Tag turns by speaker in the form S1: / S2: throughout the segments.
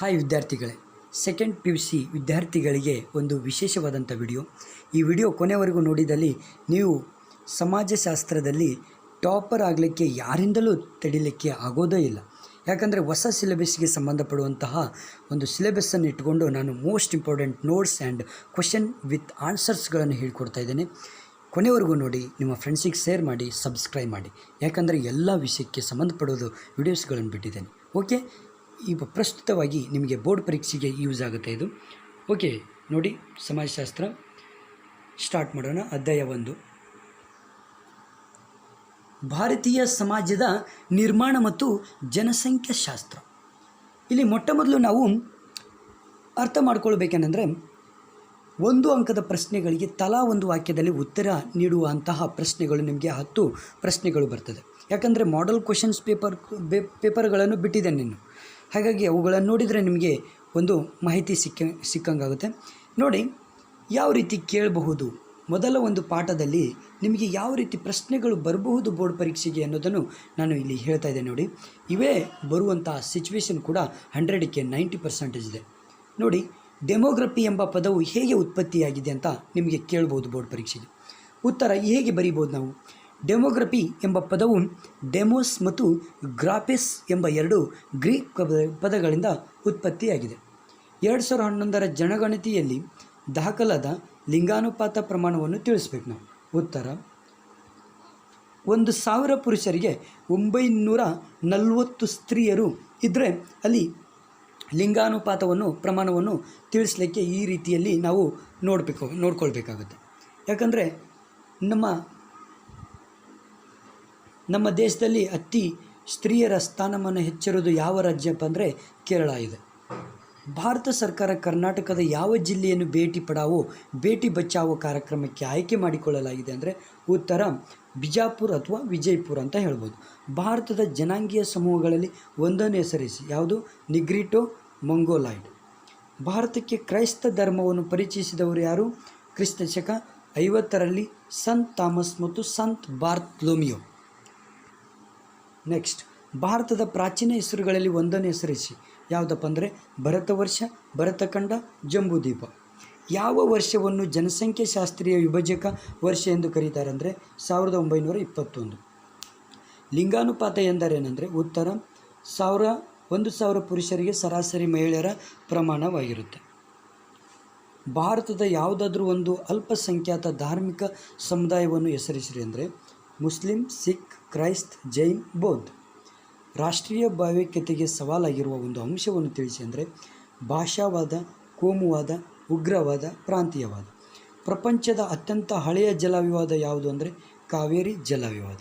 S1: Hi ವಿದ್ಯಾರ್ಥಿಗಳೇ. Second P U C ವಿದ್ಯಾರ್ಥಿಗಳಿಗೆ ಒಂದು ವಿಶೇಷವಾದಂಥ ವಿಡಿಯೋ. ಈ ವಿಡಿಯೋ ಕೊನೆವರೆಗೂ ನೋಡಿದಲ್ಲಿ ನೀವು ಸಮಾಜಶಾಸ್ತ್ರದಲ್ಲಿ ಟಾಪರ್ ಆಗಲಿಕ್ಕೆ ಯಾರಿಂದಲೂ ತಡಿಲಿಕ್ಕೆ ಆಗೋದೇ ಇಲ್ಲ. ಯಾಕಂದರೆ ಹೊಸ ಸಿಲೆಬಸ್ಗೆ ಸಂಬಂಧಪಡುವಂತಹ ಒಂದು ಸಿಲೆಬಸ್ಸನ್ನು ಇಟ್ಕೊಂಡು ನಾನು most important notes and question with ಆನ್ಸರ್ಸ್ಗಳನ್ನು ಹೇಳ್ಕೊಡ್ತಾ ಇದ್ದೇನೆ. ಕೊನೆವರೆಗೂ ನೋಡಿ, ನಿಮ್ಮ ಫ್ರೆಂಡ್ಸಿಗೆ ಶೇರ್ ಮಾಡಿ ಸಬ್ಸ್ಕ್ರೈಬ್ ಮಾಡಿ. ಯಾಕಂದರೆ ಎಲ್ಲ ವಿಷಯಕ್ಕೆ ಸಂಬಂಧಪಡೋದು ವಿಡಿಯೋಸ್ಗಳನ್ನು ಬಿಟ್ಟಿದ್ದೇನೆ. ಓಕೆ ಈಗ ಪ್ರಸ್ತುತವಾಗಿ ನಿಮಗೆ ಬೋರ್ಡ್ ಪರೀಕ್ಷೆಗೆ ಯೂಸ್ ಆಗುತ್ತೆ ಇದು. ಓಕೆ, ನೋಡಿ ಸಮಾಜಶಾಸ್ತ್ರ. ಸ್ಟಾರ್ಟ್ ಮಾಡೋಣ. ಅಧ್ಯಾಯ ಒಂದು. ಭಾರತೀಯ ಸಮಾಜದ ನಿರ್ಮಾಣ ಮತ್ತು ಜನಸಂಖ್ಯಾಶಾಸ್ತ್ರ. ಇಲ್ಲಿ ಮೊಟ್ಟ ಮೊದಲು ನಾವು ಅರ್ಥ ಮಾಡ್ಕೊಳ್ಬೇಕೇನೆಂದರೆ, ಒಂದು ಅಂಕದ ಪ್ರಶ್ನೆಗಳಿಗೆ ತಲಾ ಒಂದು ವಾಕ್ಯದಲ್ಲಿ ಉತ್ತರ ನೀಡುವಂತಹ ಪ್ರಶ್ನೆಗಳು ನಿಮಗೆ ಹತ್ತು ಪ್ರಶ್ನೆಗಳು ಬರ್ತದೆ. ಯಾಕಂದರೆ ಮಾಡೆಲ್ ಕ್ವಶನ್ಸ್ ಪೇಪರ್ ಪೇಪರ್ಗಳನ್ನು ಬಿಟ್ಟಿದ್ದೇನೆ ನೀನು. ಹಾಗಾಗಿ ಅವುಗಳನ್ನು ನೋಡಿದರೆ ನಿಮಗೆ ಒಂದು ಮಾಹಿತಿ ಸಿಕ್ಕ, ಸಿಕ್ಕಂಗಾಗುತ್ತೆ. ನೋಡಿ, ಯಾವ ರೀತಿ ಕೇಳಬಹುದು? ಮೊದಲ ಒಂದು ಪಾಠದಲ್ಲಿ ನಿಮಗೆ ಯಾವ ರೀತಿ ಪ್ರಶ್ನೆಗಳು ಬರಬಹುದು ಬೋರ್ಡ್ ಪರೀಕ್ಷೆಗೆ ಅನ್ನೋದನ್ನು ನಾನು ಇಲ್ಲಿ ಹೇಳ್ತಾ ಇದ್ದೆ ನೋಡಿ. ಇವೇ ಬರುವಂಥ ಸಿಚುವೇಶನ್ ಕೂಡ ಹಂಡ್ರೆಡಕ್ಕೆ ನೈಂಟಿ ಪರ್ಸೆಂಟೇಜ್ ಇದೆ. ನೋಡಿ ಡೆಮೋಗ್ರಫಿ ಎಂಬ ಪದವು ಹೇಗೆ ಉತ್ಪತ್ತಿಯಾಗಿದೆ ಅಂತ ನಿಮಗೆ ಕೇಳ್ಬೋದು ಬೋರ್ಡ್ ಪರೀಕ್ಷೆಗೆ. ಉತ್ತರ ಹೇಗೆ ಬರೀಬೋದು ನಾವು? ಡೆಮೋಗ್ರಫಿ ಎಂಬ ಪದವು ಡೆಮೋಸ್ ಮತ್ತು ಗ್ರಾಫೆಸ್ ಎಂಬ ಎರಡು ಗ್ರೀಕ್ ಪದ, ಪದಗಳಿಂದ ಉತ್ಪತ್ತಿಯಾಗಿದೆ. ಎರಡು ಸಾವಿರ ಹನ್ನೊಂದರ ಜನಗಣತಿಯಲ್ಲಿ ದಾಖಲಾದ ಲಿಂಗಾನುಪಾತ ಪ್ರಮಾಣವನ್ನು ತಿಳಿಸ್ಬೇಕು ನಾವು. ಉತ್ತರ, ಒಂದು ಸಾವಿರ ಪುರುಷರಿಗೆ ಒಂಬೈನೂರ ನಲವತ್ತು ಸ್ತ್ರೀಯರು ಇದ್ದರೆ ಅಲ್ಲಿ ಲಿಂಗಾನುಪಾತವನ್ನು, ಪ್ರಮಾಣವನ್ನು ತಿಳಿಸ್ಲಿಕ್ಕೆ ಈ ರೀತಿಯಲ್ಲಿ ನಾವು ನೋಡಬೇಕು, ನೋಡ್ಕೊಳ್ಬೇಕಾಗುತ್ತೆ. ಯಾಕಂದರೆ ನಮ್ಮ ನಮ್ಮ ದೇಶದಲ್ಲಿ ಅತಿ ಸ್ತ್ರೀಯರ ಸ್ಥಾನಮಾನ ಹೆಚ್ಚಿರೋದು ಯಾವ ರಾಜ್ಯಪ್ಪ ಅಂದರೆ ಕೇರಳ ಇದೆ. ಭಾರತ ಸರ್ಕಾರ ಕರ್ನಾಟಕದ ಯಾವ ಜಿಲ್ಲೆಯನ್ನು ಭೇಟಿ ಪಡಾವೋ, ಭೇಟಿ ಬಚಾವೋ ಕಾರ್ಯಕ್ರಮಕ್ಕೆ ಆಯ್ಕೆ ಮಾಡಿಕೊಳ್ಳಲಾಗಿದೆ ಅಂದರೆ ಉತ್ತರ ಬಿಜಾಪುರ ಅಥವಾ ವಿಜಯಪುರ ಅಂತ ಹೇಳ್ಬೋದು. ಭಾರತದ ಜನಾಂಗೀಯ ಸಮೂಹಗಳಲ್ಲಿ ಒಂದನ್ನು ಹೆಸರಿಸಿ. ಯಾವುದು? Negrito Mongoloid. ಭಾರತಕ್ಕೆ ಕ್ರೈಸ್ತ ಧರ್ಮವನ್ನು ಪರಿಚಯಿಸಿದವರು ಯಾರು? ಕ್ರಿಸ್ತಶಕ ಐವತ್ತರಲ್ಲಿ ಸಂತ್ ಥಾಮಸ್ ಮತ್ತು ಸಂತ್ ಬಾರ್ತಲೋಮಿಯೋ. ನೆಕ್ಸ್ಟ್ ಭಾರತದ ಪ್ರಾಚೀನ ಹೆಸರುಗಳಲ್ಲಿ ಒಂದನ್ನು ಹೆಸರಿಸಿ. ಯಾವುದಪ್ಪ ಅಂದರೆ ಭರತವರ್ಷ ಭರತಖಂಡ ಜಂಬೂದ್ವೀಪ ಯಾವ ವರ್ಷವನ್ನು ಜನಸಂಖ್ಯೆ ಶಾಸ್ತ್ರೀಯ ವಿಭಜಕ ವರ್ಷ ಎಂದು ಕರೀತಾರೆ ಅಂದರೆ ಸಾವಿರದ ಒಂಬೈನೂರ ಇಪ್ಪತ್ತೊಂದು. ಲಿಂಗಾನುಪಾತ ಎಂದರೇನೆಂದರೆ ಉತ್ತರ ಸಾವಿರ, ಒಂದು ಸಾವಿರ ಪುರುಷರಿಗೆ ಸರಾಸರಿ ಮಹಿಳೆಯರ ಪ್ರಮಾಣವಾಗಿರುತ್ತೆ. ಭಾರತದ ಯಾವುದಾದ್ರೂ ಒಂದು ಅಲ್ಪಸಂಖ್ಯಾತ ಧಾರ್ಮಿಕ ಸಮುದಾಯವನ್ನು ಹೆಸರಿಸಿರಿ ಅಂದರೆ ಮುಸ್ಲಿಂ, ಸಿಖ್ ಕ್ರೈಸ್ತ್ ಜೈನ್ ಬೌದ್ಧ. ರಾಷ್ಟ್ರೀಯ ಭಾವೈಕ್ಯತೆಗೆ ಸವಾಲಾಗಿರುವ ಒಂದು ಅಂಶವನ್ನು ತಿಳಿಸಿ ಅಂದರೆ ಭಾಷಾವಾದ, ಕೋಮುವಾದ, ಉಗ್ರವಾದ, ಪ್ರಾಂತೀಯವಾದ. ಪ್ರಪಂಚದ ಅತ್ಯಂತ ಹಳೆಯ ಜಲವಿವಾದ ಯಾವುದು ಅಂದರೆ ಕಾವೇರಿ ಜಲವಿವಾದ.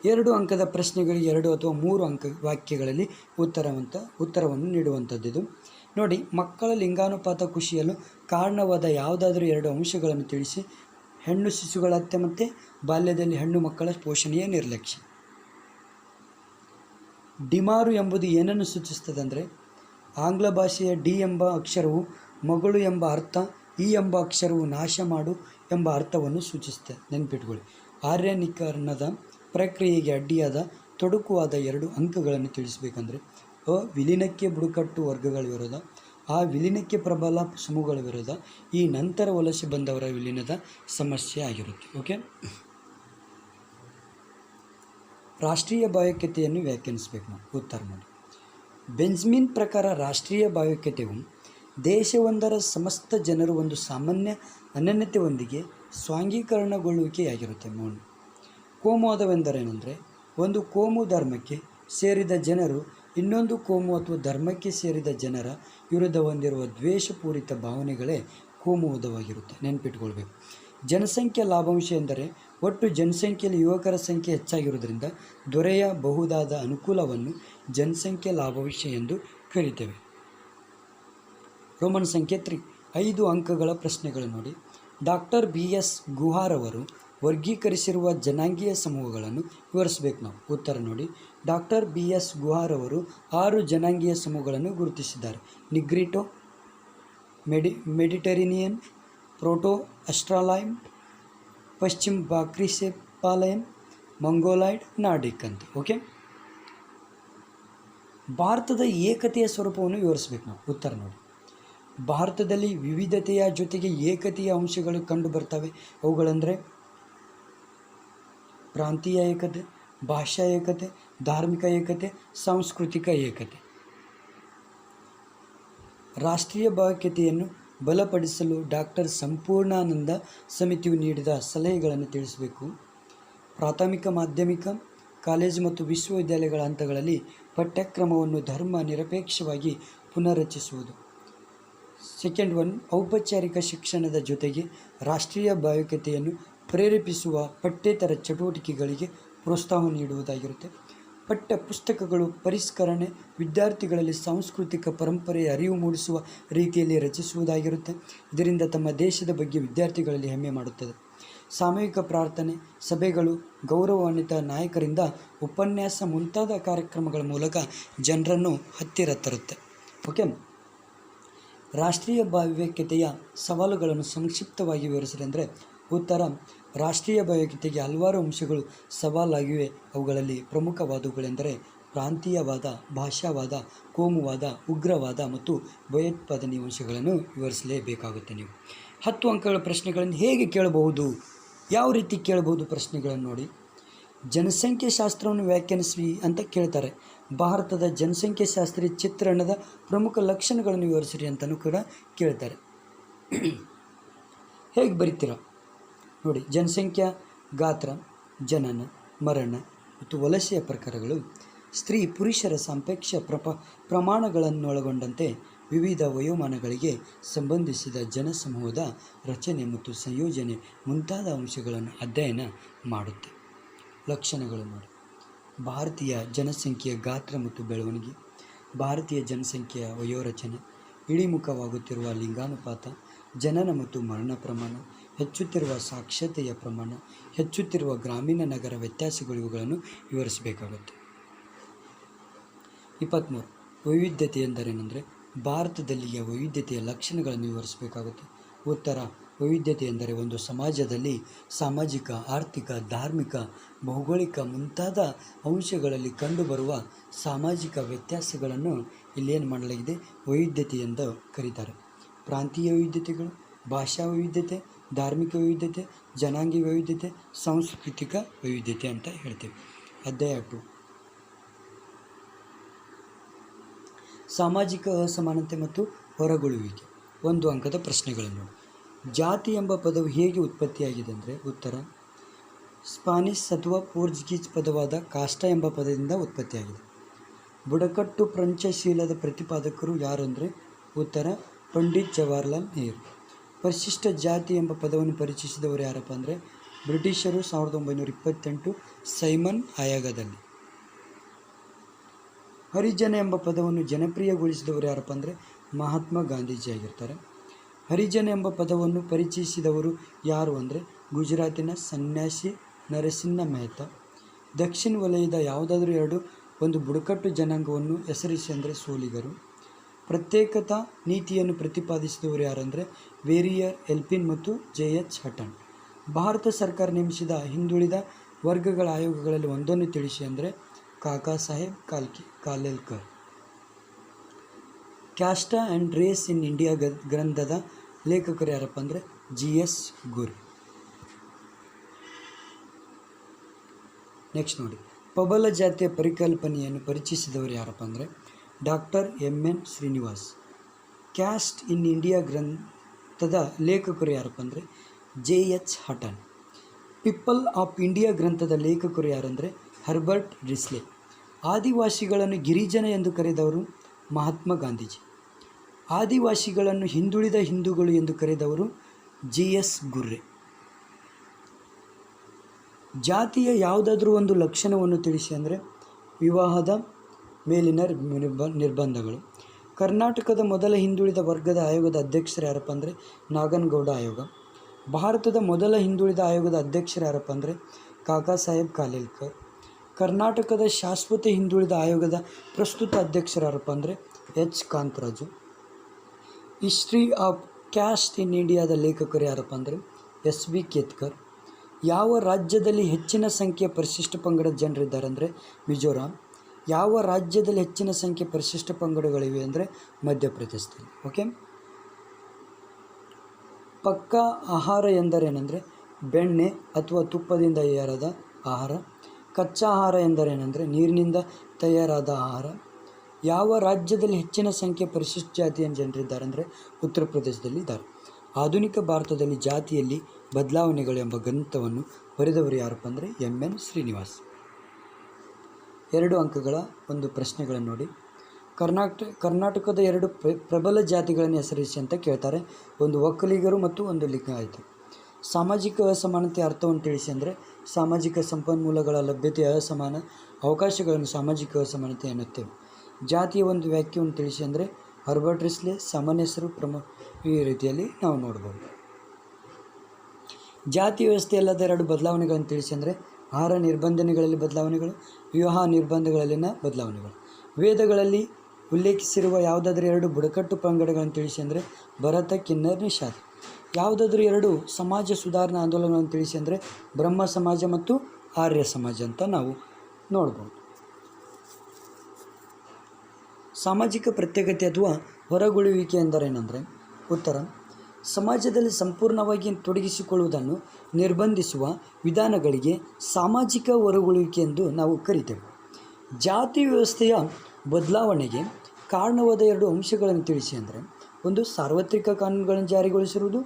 S1: ಎರಡು ಅಂಕದ ಪ್ರಶ್ನೆಗಳಿಗೆ ಎರಡು ಅಥವಾ ಮೂರು ಅಂಕ ವಾಕ್ಯಗಳಲ್ಲಿ ಉತ್ತರವಂತ, ಉತ್ತರವನ್ನು ನೀಡುವಂಥದ್ದಿದು ನೋಡಿ, ಮಕ್ಕಳ ಲಿಂಗಾನುಪಾತ ಖುಷಿಯಲು ಕಾರಣವಾದ ಯಾವುದಾದರೂ ಎರಡು ಅಂಶಗಳನ್ನು ತಿಳಿಸಿ ಹೆಣ್ಣು ಶಿಶುಗಳ ಹತ್ಯೆ ಮತ್ತು ಬಾಲ್ಯದಲ್ಲಿ ಹೆಣ್ಣು ಮಕ್ಕಳ ಪೋಷಣೆಯ ನಿರ್ಲಕ್ಷ್ಯ. ಡಿಮಾರು ಎಂಬುದು ಏನನ್ನು ಸೂಚಿಸ್ತದೆ ಅಂದರೆ ಆಂಗ್ಲ ಭಾಷೆಯ ಡಿ ಎಂಬ ಅಕ್ಷರವು ಮಗಳು ಎಂಬ ಅರ್ಥ, ಈ ಎಂಬ ಅಕ್ಷರವು ನಾಶ ಮಾಡು ಎಂಬ ಅರ್ಥವನ್ನು ಸೂಚಿಸುತ್ತೆ. ನೆನ್ಪಿಟ್ಕೊಳ್ಳಿ. ಆರ್ಯನೀಕರಣದ ಪ್ರಕ್ರಿಯೆಗೆ ಅಡ್ಡಿಯಾದ ತೊಡಕುವಾದ ಎರಡು ಅಂಕಗಳನ್ನು ತಿಳಿಸಬೇಕಂದ್ರೆ, ಅ, ವಿಲೀನಕ್ಕೆ ಬುಡಕಟ್ಟು ವರ್ಗಗಳ ವಿರೋಧ ಆ ವಿಲೀನಕ್ಕೆ ಪ್ರಬಲ ಸಮೂಹಗಳ ವಿರೋಧ, ಈ ನಂತರ ವಲಸೆ ಬಂದವರ ವಿಲೀನದ ಸಮಸ್ಯೆ ಆಗಿರುತ್ತೆ ಓಕೆ ರಾಷ್ಟ್ರೀಯ ಭಾವೈಕ್ಯತೆಯನ್ನು ವ್ಯಾಖ್ಯಾನಿಸಬೇಕು ನಾವು, ಉತ್ತರ ಮಾಡಿ ಬೆಂಜ್ಮಿನ್ ಪ್ರಕಾರ ರಾಷ್ಟ್ರೀಯ ಭಾವೈಕ್ಯತೆಯು ದೇಶವೊಂದರ ಸಮಸ್ತ ಜನರು ಒಂದು ಸಾಮಾನ್ಯ ಅನನ್ಯತೆಯೊಂದಿಗೆ ಸ್ವಾಂಗೀಕರಣಗೊಳ್ಳುವಿಕೆಯಾಗಿರುತ್ತೆ ಮೌನ ಕೋಮುವಾದವೆಂದರೇನೆಂದರೆ ಒಂದು ಕೋಮು ಧರ್ಮಕ್ಕೆ ಸೇರಿದ ಜನರು ಇನ್ನೊಂದು ಕೋಮು ಅಥವಾ ಧರ್ಮಕ್ಕೆ ಸೇರಿದ ಜನರ ವಿರುದ್ಧ ಹೊಂದಿರುವ ದ್ವೇಷಪೂರಿತ ಭಾವನೆಗಳೇ ಕೋಮುವುದವಾಗಿರುತ್ತೆ ನೆನ್ಪಿಟ್ಕೊಳ್ಬೇಕು. ಜನಸಂಖ್ಯೆ ಲಾಭಾಂಶ ಎಂದರೆ ಒಟ್ಟು ಜನಸಂಖ್ಯೆಯಲ್ಲಿ ಯುವಕರ ಸಂಖ್ಯೆ ಹೆಚ್ಚಾಗಿರುವುದರಿಂದ ದೊರೆಯಬಹುದಾದ ಅನುಕೂಲವನ್ನು ಜನಸಂಖ್ಯೆ ಲಾಭಾಂಶ ಎಂದು ಕರೀತೇವೆ. ರೋಮನ್ ಸಂಖ್ಯೆ ತ್ರೀ. ಐದು ಅಂಕಗಳ ಪ್ರಶ್ನೆಗಳು ನೋಡಿ. ಡಾಕ್ಟರ್ ಬಿ ಎಸ್ ಗುಹಾರ್ ಅವರು ವರ್ಗೀಕರಿಸಿರುವ ಜನಾಂಗೀಯ ಸಮೂಹಗಳನ್ನು ವಿವರಿಸಬೇಕು ನಾವು. ಉತ್ತರ ನೋಡಿ. Doctor B. ಎಸ್. ಗುಹಾರ್ ಅವರು ಆರು ಜನಾಂಗೀಯ ಸಮೂಹಗಳನ್ನು ಗುರುತಿಸಿದ್ದಾರೆ. ನಿಗ್ರಿಟೋ, ಮೆಡಿ, ಮೆಡಿಟರೇನಿಯನ್, ಪ್ರೋಟೋ ಅಸ್ಟ್ರಾಲಾಯನ್ ಪಶ್ಚಿಮ ಬಾಕ್ರಿಸೆಪಾಲಯನ್ ಮಂಗೋಲಾಯ್ಡ್ ನಾಡಿಕ್ ಅಂತ ಓಕೆ? ಭಾರತದ ಏಕತೆಯ ಸ್ವರೂಪವನ್ನು ವಿವರಿಸಬೇಕು ನಾವು. ಉತ್ತರ ನೋಡಿ. ಭಾರತದಲ್ಲಿ ವಿವಿಧತೆಯ ಜೊತೆಗೆ ಏಕತೆಯ ಅಂಶಗಳು ಕಂಡು ಬರ್ತವೆ ಅವುಗಳಂದರೆ ಪ್ರಾಂತೀಯ ಏಕತೆ, ಭಾಷಾ ಏಕತೆ, ಧಾರ್ಮಿಕ ಏಕತೆ, ಸಾಂಸ್ಕೃತಿಕ ಏಕತೆ. ರಾಷ್ಟ್ರೀಯ ಬಾಕ್ಯತೆಯನ್ನು ಬಲಪಡಿಸಲು ಡಾಕ್ಟರ್ ಸಂಪೂರ್ಣಾನಂದ ಸಮಿತಿಯು ನೀಡಿದ ಸಲಹೆಗಳನ್ನು ತಿಳಿಸಬೇಕು. ಪ್ರಾಥಮಿಕ, ಮಾಧ್ಯಮಿಕ, ಕಾಲೇಜು ಮತ್ತು ವಿಶ್ವವಿದ್ಯಾಲಯಗಳ ಹಂತಗಳಲ್ಲಿ ಪಠ್ಯಕ್ರಮವನ್ನು ಧರ್ಮ ನಿರಪೇಕ್ಷವಾಗಿ ಪುನರ್ರಚಿಸುವುದು ಸೆಕೆಂಡ್ ಒನ್, ಔಪಚಾರಿಕ ಶಿಕ್ಷಣದ ಜೊತೆಗೆ ರಾಷ್ಟ್ರೀಯ ಭಾವೈಕ್ಯತೆಯನ್ನು ಪ್ರೇರೇಪಿಸುವ ಪಠ್ಯೇತರ ಚಟುವಟಿಕೆಗಳಿಗೆ ಪ್ರೋತ್ಸಾಹ ನೀಡುವುದಾಗಿರುತ್ತೆ. ಪಠ್ಯ ಪುಸ್ತಕಗಳು ಪರಿಷ್ಕರಣೆ, ವಿದ್ಯಾರ್ಥಿಗಳಲ್ಲಿ ಸಾಂಸ್ಕೃತಿಕ ಪರಂಪರೆಯ ಅರಿವು ಮೂಡಿಸುವ ರೀತಿಯಲ್ಲಿ ರಚಿಸುವುದಾಗಿರುತ್ತೆ. ಇದರಿಂದ ತಮ್ಮ ದೇಶದ ಬಗ್ಗೆ ವಿದ್ಯಾರ್ಥಿಗಳಲ್ಲಿ ಹೆಮ್ಮೆ ಮಾಡುತ್ತದೆ. ಸಾಮೂಹಿಕ ಪ್ರಾರ್ಥನೆ, ಸಭೆಗಳು, ಗೌರವಾನ್ವಿತ ನಾಯಕರಿಂದ ಉಪನ್ಯಾಸ ಮುಂತಾದ ಕಾರ್ಯಕ್ರಮಗಳ ಮೂಲಕ ಜನರನ್ನು ಹತ್ತಿರ ತರುತ್ತೆ. ಓಕೆ? ರಾಷ್ಟ್ರೀಯ ಭಾವ್ಯಕ್ಯತೆಯ ಸವಾಲುಗಳನ್ನು ಸಂಕ್ಷಿಪ್ತವಾಗಿ ವಿವರಿಸಿದೆ ಅಂದರೆ ಉತ್ತರ ರಾಷ್ಟ್ರೀಯ ಭಾವೈಕ್ಯತೆಗೆ ಹಲವಾರು ಅಂಶಗಳು ಸವಾಲಾಗಿವೆ. ಅವುಗಳಲ್ಲಿ ಪ್ರಮುಖವಾದವುಗಳೆಂದರೆ ಪ್ರಾಂತೀಯವಾದ, ಭಾಷಾವಾದ, ಕೋಮುವಾದ, ಉಗ್ರವಾದ ಮತ್ತು ಭಯೋತ್ಪಾದನೆ ಅಂಶಗಳನ್ನು ವಿವರಿಸಲೇಬೇಕಾಗುತ್ತೆ ನೀವು. ಹತ್ತು ಅಂಕಗಳ ಪ್ರಶ್ನೆಗಳನ್ನು ಹೇಗೆ ಕೇಳಬಹುದು? ಯಾವ ರೀತಿ ಕೇಳಬಹುದು ಪ್ರಶ್ನೆಗಳನ್ನು ನೋಡಿ. ಜನಸಂಖ್ಯಾಶಾಸ್ತ್ರವನ್ನು ವ್ಯಾಖ್ಯಾನಿಸಿ ಅಂತ ಕೇಳ್ತಾರೆ. ಭಾರತದ ಜನಸಂಖ್ಯಾಶಾಸ್ತ್ರೀಯ ಚಿತ್ರಣದ ಪ್ರಮುಖ ಲಕ್ಷಣಗಳನ್ನು ವಿವರಿಸಿರಿ ಅಂತಲೂ ಕೂಡ ಕೇಳ್ತಾರೆ. ಹೇಗೆ ಬರಿತೀರ? ನೋಡಿ, ಜನಸಂಖ್ಯಾ, ಗಾತ್ರ, ಜನನ, ಮರಣ ಮತ್ತು ವಲಸೆಯ ಪ್ರಕಾರಗಳು. ಸ್ತ್ರೀ, ಪುರುಷರ ಸಾಪೇಕ್ಷ ಪ್ರಪ, ಪ್ರಮಾಣಗಳನ್ನೊಳಗೊಂಡಂತೆ ವಿವಿಧ ವಯೋಮಾನಗಳಿಗೆ ಸಂಬಂಧಿಸಿದ ಜನಸಮೂಹದ ರಚನೆ ಮತ್ತು ಸಂಯೋಜನೆ ಮುಂತಾದ ಅಂಶಗಳನ್ನು ಅಧ್ಯಯನ ಮಾಡುತ್ತೆ. ಲಕ್ಷಣಗಳು ನೋಡಿ. ಭಾರತೀಯ ಜನಸಂಖ್ಯೆಯ ಗಾತ್ರ ಮತ್ತು ಬೆಳವಣಿಗೆ. ಭಾರತೀಯ ಜನಸಂಖ್ಯೆಯ ವಯೋರಚನೆ. ಇಳಿಮುಖವಾಗುತ್ತಿರುವ ಲಿಂಗಾನುಪಾತ, ಜನನ ಮತ್ತು ಮರಣ ಪ್ರಮಾಣ ಹೆಚ್ಚುತ್ತಿರುವ ಸಾಕ್ಷರತೆಯ ಪ್ರಮಾಣ, ಹೆಚ್ಚುತ್ತಿರುವ ಗ್ರಾಮೀಣ ನಗರ ವ್ಯತ್ಯಾಸಗಳು ಇವುಗಳನ್ನು ವಿವರಿಸಬೇಕಾಗುತ್ತೆ. ಇಪ್ಪತ್ತ್ಮೂರು ವೈವಿಧ್ಯತೆ ಎಂದರೇನೆಂದರೆ ಭಾರತದಲ್ಲಿಯ ವೈವಿಧ್ಯತೆಯ ಲಕ್ಷಣಗಳನ್ನು ವಿವರಿಸಬೇಕಾಗುತ್ತೆ. ಉತ್ತರ, ವೈವಿಧ್ಯತೆ ಎಂದರೆ ಒಂದು ಸಮಾಜದಲ್ಲಿ ಸಾಮಾಜಿಕ, ಆರ್ಥಿಕ, ಧಾರ್ಮಿಕ, ಭೌಗೋಳಿಕ ಮುಂತಾದ ಅಂಶಗಳಲ್ಲಿ ಕಂಡುಬರುವ ಸಾಮಾಜಿಕ ವ್ಯತ್ಯಾಸಗಳನ್ನು ಇಲ್ಲೇನು ಮಾಡಲಾಗಿದೆ? ವೈವಿಧ್ಯತೆ ಎಂದು ಕರೀತಾರೆ. ಪ್ರಾಂತೀಯ ವೈವಿಧ್ಯತೆಗಳು, ಭಾಷಾ ವೈವಿಧ್ಯತೆ ಧಾರ್ಮಿಕ ವೈವಿಧ್ಯತೆ, ಜನಾಂಗೀಯ ವೈವಿಧ್ಯತೆ, ಸಾಂಸ್ಕೃತಿಕ ವೈವಿಧ್ಯತೆ ಅಂತ ಹೇಳ್ತೇವೆ. ಅಧ್ಯಾಯ ಟು ಸಾಮಾಜಿಕ ಅಸಮಾನತೆ ಮತ್ತು ಹೊರಗುಳುವಿಕೆ. ಒಂದು ಅಂಕದ ಪ್ರಶ್ನೆಗಳನ್ನು ಜಾತಿ ಎಂಬ ಪದವು ಹೇಗೆ ಉತ್ಪತ್ತಿಯಾಗಿದೆ ಅಂದರೆ ಉತ್ತರ, ಸ್ಪಾನಿಷ್ ಅಥವಾ ಪೋರ್ಚುಗೀಸ್ ಪದವಾದ ಕಾಷ್ಟ ಎಂಬ ಪದದಿಂದ ಉತ್ಪತ್ತಿಯಾಗಿದೆ. ಬುಡಕಟ್ಟು ಪ್ರಂಚಶೀಲದ ಪ್ರತಿಪಾದಕರು ಯಾರು ಅಂದರೆ ಉತ್ತರ, ಪಂಡಿತ್ ಜವಾಹರ್ಲಾಲ್ ನೆಹರು. ಪರಿಶಿಷ್ಟ ಜಾತಿ ಎಂಬ ಪದವನ್ನು ಪರಿಚಯಿಸಿದವರು ಯಾರಪ್ಪ ಅಂದರೆ ಬ್ರಿಟಿಷರು ಸಾವಿರದ ಒಂಬೈನೂರ ಇಪ್ಪತ್ತೆಂಟು ಸೈಮನ್ ಆಯೋಗದಲ್ಲಿ ಹರಿಜನ ಎಂಬ ಪದವನ್ನು ಜನಪ್ರಿಯಗೊಳಿಸಿದವರು ಯಾರಪ್ಪ ಅಂದರೆ ಮಹಾತ್ಮ ಗಾಂಧೀಜಿ ಆಗಿರ್ತಾರೆ. ಹರಿಜನ ಎಂಬ ಪದವನ್ನು ಪರಿಚಯಿಸಿದವರು ಯಾರು ಅಂದರೆ ಗುಜರಾತಿನ ಸನ್ಯಾಸಿ ನರಸಿಂಹ ಮೆಹ್ತಾ. ದಕ್ಷಿಣ ವಲಯದ ಯಾವುದಾದ್ರೂ ಎರಡು ಒಂದು ಬುಡಕಟ್ಟು ಜನಾಂಗವನ್ನು ಹೆಸರಿಸಿ ಅಂದರೆ ಸೋಲಿಗರು. ಪ್ರತ್ಯೇಕತಾ ನೀತಿಯನ್ನು ಪ್ರತಿಪಾದಿಸಿದವರು ಯಾರಂದರೆ ವೇರಿಯರ್, ಎಲ್ಪಿನ್ ಮತ್ತು ಜೆ ಎಚ್ ಹಟನ್. ಭಾರತ ಸರ್ಕಾರ ನೇಮಿಸಿದ ಹಿಂದುಳಿದ ವರ್ಗಗಳ ಆಯೋಗಗಳಲ್ಲಿ ಒಂದನ್ನು ತಿಳಿಸಿ ಅಂದರೆ Kaka Saheb, ಕಾಲ್ಕಿ, Kalelkar. Caste and race in India ಗ್ರಂಥದ ಲೇಖಕರು ಯಾರಪ್ಪ ಅಂದರೆ ಜಿ ಎಸ್ ಗುರ್. ನೆಕ್ಸ್ಟ್ ನೋಡಿ. ಪಬಲ ಜಾತಿಯ ಪರಿಕಲ್ಪನೆಯನ್ನು ಪರಿಚಯಿಸಿದವರು ಯಾರಪ್ಪ ಅಂದರೆ doctor M N Srinivas. Caste in India ಗ್ರಂಥದ ಲೇಖಕರು ಯಾರಪ್ಪ ಅಂದರೆ J H Hutton people of India ಗ್ರಂಥದ ಲೇಖಕರು ಯಾರಂದರೆ ಹರ್ಬರ್ಟ್ ರಿಸ್ಲೆ ಆದಿವಾಸಿಗಳನ್ನು ಗಿರಿಜನ ಎಂದು ಕರೆದವರು ಮಹಾತ್ಮ ಗಾಂಧೀಜಿ. ಆದಿವಾಸಿಗಳನ್ನು ಹಿಂದುಳಿದ ಹಿಂದೂಗಳು ಎಂದು ಕರೆದವರು ಜಿ ಎಸ್ ಗುರ್ರೆ. ಜಾತಿಯ ಯಾವುದಾದ್ರೂ ಒಂದು ಲಕ್ಷಣವನ್ನು ತಿಳಿಸಿ ಅಂದರೆ ವಿವಾಹದ ಮೇಲಿನ ನಿರ್ಬ ನಿರ್ಬಂಧಗಳು. ಕರ್ನಾಟಕದ ಮೊದಲ ಹಿಂದುಳಿದ ವರ್ಗದ ಆಯೋಗದ ಅಧ್ಯಕ್ಷರು ಯಾರಪ್ಪ ಅಂದರೆ ನಾಗನಗೌಡ ಆಯೋಗ. ಭಾರತದ ಮೊದಲ ಹಿಂದುಳಿದ ಆಯೋಗದ ಅಧ್ಯಕ್ಷರು ಯಾರಪ್ಪ ಅಂದರೆ ಕಾಕಾ ಸಾಹೇಬ್ ಕಾಲೇಲ್ಕರ್. ಕರ್ನಾಟಕದ ಶಾಶ್ವತ ಹಿಂದುಳಿದ ಆಯೋಗದ ಪ್ರಸ್ತುತ ಅಧ್ಯಕ್ಷರು ಯಾರಪ್ಪ ಅಂದರೆ H. Kantharaju. History of caste in ಇಂಡಿಯಾದ ಲೇಖಕರು ಯಾರಪ್ಪ ಅಂದರೆ ಎಸ್. ಬಿ ಕೇತ್ಕರ್. ಯಾವ ರಾಜ್ಯದಲ್ಲಿ ಹೆಚ್ಚಿನ ಸಂಖ್ಯೆಯ ಪರಿಶಿಷ್ಟ ಪಂಗಡದ ಜನರಿದ್ದಾರೆ ಅಂದರೆ ಮಿಜೋರಾಂ. ಯಾವ ರಾಜ್ಯದಲ್ಲಿ ಹೆಚ್ಚಿನ ಸಂಖ್ಯೆ ಪರಿಶಿಷ್ಟ ಪಂಗಡಗಳಿವೆ ಅಂದರೆ ಮಧ್ಯಪ್ರದೇಶದಲ್ಲಿ ಓಕೆ ಪಕ್ಕಾ ಆಹಾರ ಎಂದರೇನೆಂದರೆ ಬೆಣ್ಣೆ ಅಥವಾ ತುಪ್ಪದಿಂದ ತಯಾರಾದ ಆಹಾರ, ಕಚ್ಚಾ ಆಹಾರ ಎಂದರೇನೆಂದರೆ ನೀರಿನಿಂದ ತಯಾರಾದ ಆಹಾರ. ಯಾವ ರಾಜ್ಯದಲ್ಲಿ ಹೆಚ್ಚಿನ ಸಂಖ್ಯೆ ಪರಿಶಿಷ್ಟ ಜಾತಿಯ ಜನರಿದ್ದಾರೆ ಅಂದರೆ ಉತ್ತರ ಪ್ರದೇಶದಲ್ಲಿ ಇದ್ದಾರೆ. ಆಧುನಿಕ ಭಾರತದಲ್ಲಿ ಜಾತಿಯಲ್ಲಿ ಬದಲಾವಣೆಗಳು ಎಂಬ ಗ್ರಂಥವನ್ನು ಬರೆದವರು ಯಾರಪ್ಪ ಅಂದರೆ ಎಂ ಎನ್ ಶ್ರೀನಿವಾಸ್. ಎರಡು ಅಂಕಗಳ ಒಂದು ಪ್ರಶ್ನೆಗಳನ್ನು ನೋಡಿ. ಕರ್ನಾಟಕ ಕರ್ನಾಟಕದ ಎರಡು ಪ್ರ- ಪ್ರಬಲ ಜಾತಿಗಳನ್ನು ಹೆಸರಿಸಿ ಅಂತ ಕೇಳ್ತಾರೆ. ಒಂದು ಒಕ್ಕಲಿಗರು ಮತ್ತು ಒಂದು ಲಿಂಗಾಯತರು. ಸಾಮಾಜಿಕ ಅಸಮಾನತೆ ಅರ್ಥವನ್ನು ತಿಳಿಸಿ ಅಂದರೆ, ಸಾಮಾಜಿಕ ಸಂಪನ್ಮೂಲಗಳ ಲಭ್ಯತೆ ಅಸಮಾನ ಅವಕಾಶಗಳನ್ನು ಸಾಮಾಜಿಕ ಅಸಮಾನತೆ ಎನ್ನುತ್ತೇವೆ. ಜಾತಿಯ ಒಂದು ವ್ಯಾಖ್ಯವನ್ನು ತಿಳಿಸಿ ಅಂದರೆ, ಹರ್ಬರ್ಟ್ ರಿಸ್ಲೆ ಸಾಮಾನ್ಯ ಹೆಸರು ಪ್ರಮ, ಈ ರೀತಿಯಲ್ಲಿ ನಾವು ನೋಡ್ಬೋದು. ಜಾತಿ ವ್ಯವಸ್ಥೆಯಲ್ಲದ ಎರಡು ಬದಲಾವಣೆಗಳನ್ನು ತಿಳಿಸಿ ಅಂದರೆ ಆಹಾರ ನಿರ್ಬಂಧನೆಗಳಲ್ಲಿ ಬದಲಾವಣೆಗಳು, ವಿವಾಹ ನಿರ್ಬಂಧಗಳಲ್ಲಿನ ಬದಲಾವಣೆಗಳು. ವೇದಗಳಲ್ಲಿ ಉಲ್ಲೇಖಿಸಿರುವ ಯಾವುದಾದ್ರೂ ಎರಡು ಬುಡಕಟ್ಟು ಪಂಗಡಗಳನ್ನು ತಿಳಿಸಿ ಅಂದರೆ ಭರತ, ಕಿನ್ನರ್, ನಿಷಾದ್. ಯಾವುದಾದ್ರೂ ಎರಡು ಸಮಾಜ ಸುಧಾರಣಾ ಆಂದೋಲನಗಳನ್ನು ತಿಳಿಸಿ ಅಂದರೆ ಬ್ರಹ್ಮ ಸಮಾಜ ಮತ್ತು ಆರ್ಯ ಸಮಾಜ ಅಂತ ನಾವು ನೋಡ್ಬೋದು. ಸಾಮಾಜಿಕ ಪ್ರತ್ಯೇಕತೆ ಅಥವಾ ಹೊರಗುಳುವಿಕೆ ಎಂದರೇನೆಂದರೆ ಉತ್ತರ ಸಮಾಜದಲ್ಲಿ ಸಂಪೂರ್ಣವಾಗಿ ತೊಡಗಿಸಿಕೊಳ್ಳುವುದನ್ನು ನಿರ್ಬಂಧಿಸುವ ವಿಧಾನಗಳಿಗೆ ಸಾಮಾಜಿಕ ಹೊರಗುಳಿಕೆ ಎಂದು ನಾವು ಕರಿತೇವೆ. ಜಾತಿ ವ್ಯವಸ್ಥೆಯ ಬದಲಾವಣೆಗೆ ಕಾರಣವಾದ ಎರಡು ಅಂಶಗಳನ್ನು ತಿಳಿಸಿ ಅಂದರೆ, ಒಂದು ಸಾರ್ವತ್ರಿಕ ಕಾನೂನುಗಳನ್ನು ಜಾರಿಗೊಳಿಸಿರುವುದು,